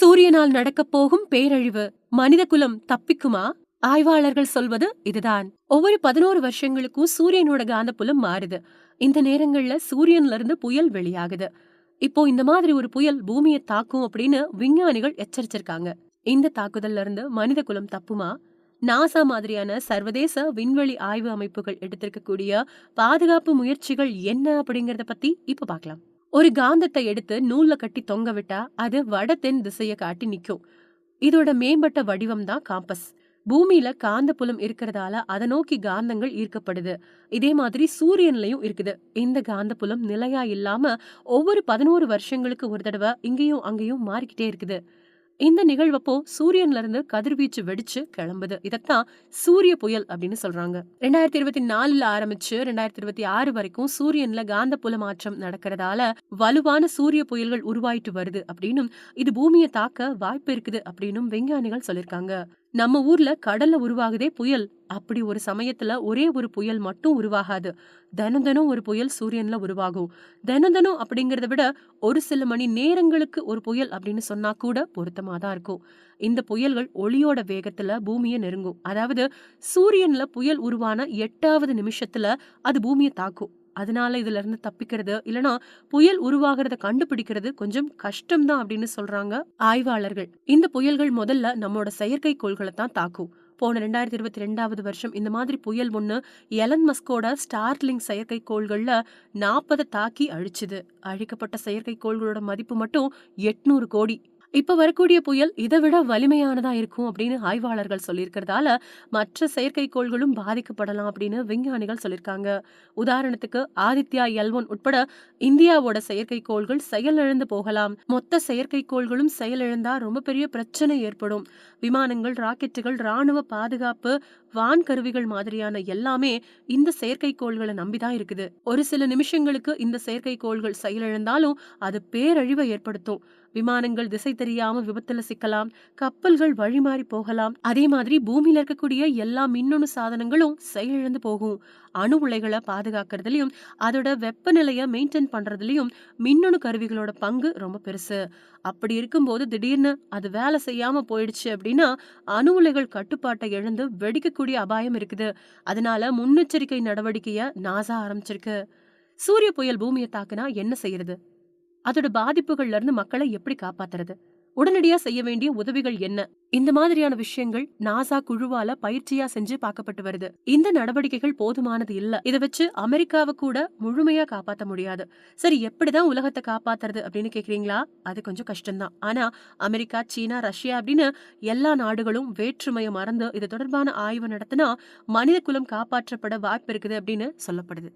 சூரியனால் நடக்கப் போகும் பேரழிவு மனிதகுலம் தப்பிக்குமா? ஆய்வாளர்கள் சொல்வது இதுதான். ஒவ்வொரு பதினோரு வருஷங்களுக்கும் சூரியனோட காந்தப்புலம் மாறுது. இந்த நேரங்கள்ல சூரியன்ல இருந்து புயல் வெளியாகுது. இப்போ இந்த மாதிரி ஒரு புயல் பூமியை தாக்கும் அப்படின்னு விஞ்ஞானிகள் எச்சரிச்சிருக்காங்க. இந்த தாக்குதல்ல இருந்து மனித குலம் தப்புமா? நாசா மாதிரியான சர்வதேச விண்வெளி ஆய்வு அமைப்புகள் எடுத்திருக்கக்கூடிய பாதுகாப்பு முயற்சிகள் என்ன அப்படிங்கறத பத்தி இப்ப பார்க்கலாம். ஒரு காந்தத்தை எடுத்து நூல்ல கட்டி தொங்க விட்டா அது வட தென் திசையை காட்டி நிக்கும். இதோட மேம்பட்ட வடிவம் தான் காம்பஸ். பூமியில காந்த புலம் இருக்கிறதால அதை நோக்கி காந்தங்கள் ஈர்க்கப்படுது. இதே மாதிரி சூரியன்லயும் இருக்குது. இந்த காந்த புலம் நிலையா இல்லாம ஒவ்வொரு பதினோரு வருஷங்களுக்கு ஒரு தடவை இங்கேயும் அங்கேயும் மாறிக்கிட்டே இருக்குது. இந்த நிகழ்வப்போ சூரியன்ல இருந்து கதிர்வீச்சு வெடிச்சு கிளம்புது. இதத்தான் சூரிய புயல் அப்படின்னு சொல்றாங்க. ரெண்டாயிரத்தி இருபத்தி நாலுல ஆரம்பிச்சு ரெண்டாயிரத்தி இருபத்தி ஆறு வரைக்கும் சூரியன்ல காந்த புல மாற்றம் நடக்கிறதால வலுவான சூரிய புயல்கள் உருவாயிட்டு வருது அப்படின்னும் இது பூமியை தாக்க வாய்ப்பு இருக்குது அப்படின்னும் விஞ்ஞானிகள் சொல்லிருக்காங்க நம்ம ஊர்ல கடல்ல உருவாகுதே புயல். அப்படி ஒரு சமயத்துல ஒரே ஒரு புயல் மட்டும் உருவாகாது. தினம் தினம் ஒரு புயல் சூரியன்ல உருவாகும். தினம் தினம் அப்படிங்கறத விட ஒரு சில மணி நேரங்களுக்கு ஒரு புயல் அப்படின்னு சொன்னா கூட பொருத்தமா தான் இருக்கும். இந்த புயல்கள் ஒளியோட வேகத்துல பூமியை நெருங்கும். அதாவது சூரியன்ல புயல் உருவான எட்டாவது நிமிஷத்துல அது பூமியை தாக்கும். அதனால இதுல இருந்து தப்பிக்கிறது. இல்லனா புயல் உருவாகிறத கண்டுபிடிக்கிறது கொஞ்சம் கஷ்டம்தான் அப்படின்னு சொல்றாங்க ஆய்வாளர்கள். இந்த புயல்கள் முதல்ல நம்மளோட செயற்கை கோள்களை தான் தாக்கும். போன ரெண்டாயிரத்தி இருபத்தி ரெண்டாவது வருஷம் இந்த மாதிரி புயல் ஒன்று எலன் மஸ்கோட ஸ்டார்லிங் செயற்கை கோள்கள்ல நாற்பதை தாக்கி அழிச்சுது. அழிக்கப்பட்ட செயற்கை கோள்களோட மதிப்பு மட்டும் எட்நூறு கோடி. இப்ப வரக்கூடிய புயல் இதை விட வலிமையானதா இருக்கும் அப்படின்னு ஆய்வாளர்கள் சொல்லியிருக்கிறதால மற்ற செயற்கைக்கோள்களும் பாதிக்கப்படலாம் அப்படின்னு விஞ்ஞானிகள் சொல்லியிருக்காங்க. உதாரணத்துக்கு ஆதித்யா எல் ஒன் உட்பட இந்தியாவோட செயற்கைக்கோள்கள் செயலிழந்து போகலாம். மொத்த செயற்கைக்கோள்களும் செயலிழந்தா ரொம்ப பெரிய பிரச்சனை ஏற்படும். விமானங்கள் ராக்கெட்டுகள் ராணுவ பாதுகாப்பு வான் கருவிகள் மாதிரியான எல்லாமே இந்த செயற்கைக்கோள்களை நம்பிதான் இருக்குது. ஒரு சில நிமிஷங்களுக்கு இந்த செயற்கைக்கோள்கள் செயலிழந்தாலும் அது பேரழிவை ஏற்படுத்தும். விமானங்கள் திசை தெரியாம விபத்துல சிக்கலாம் கப்பல்கள் வழிமாறி போகலாம். அதே மாதிரி பூமியில இருக்கக்கூடிய எல்லா மின்னணு சாதனங்களும் செயலிழந்து போகும். அணு உலைகளை பாதுகாக்கிறதுலயும் அதோட வெப்பநிலைய மெயின்டைன் பண்றதுலயும் மின்னணு கருவிகளோட பங்கு ரொம்ப பெருசு. அப்படி இருக்கும்போது திடீர்னு அது வேலை செய்யாம போயிடுச்சு அப்படின்னா அணு உலைகள் கட்டுப்பாட்டை இழந்து வெடிக்கக்கூடிய அபாயம் இருக்குது. அதனால முன்னெச்சரிக்கை நடவடிக்கைய நாசா ஆரம்பிச்சிருக்கு. சூரிய புயல் பூமியை தாக்குனா என்ன செய்யறது? அதோட பாதிப்புகள்ல இருந்து மக்களை எப்படி காப்பாத்துறது? உடனடியா செய்ய வேண்டிய உதவிகள் என்ன? இந்த மாதிரியான விஷயங்கள் நாசா குழுவால பயிற்சியா செஞ்சு பார்க்கப்பட்டு வருது. இந்த நடவடிக்கைகள் போதுமானது இல்ல. இதை வச்சு அமெரிக்காவை கூட முழுமையா காப்பாத்த முடியாது. சரி எப்படிதான் உலகத்தை காப்பாத்துறது அப்படின்னு கேக்குறீங்களா? அது கொஞ்சம் கஷ்டம்தான். ஆனா அமெரிக்கா சீனா ரஷ்யா அப்படின்னு எல்லா நாடுகளும் வேற்றுமையை மறந்து இது தொடர்பான ஆய்வு நடத்தினா மனித குலம் காப்பாற்றப்பட வாய்ப்பு இருக்குது அப்படின்னு சொல்லப்படுது.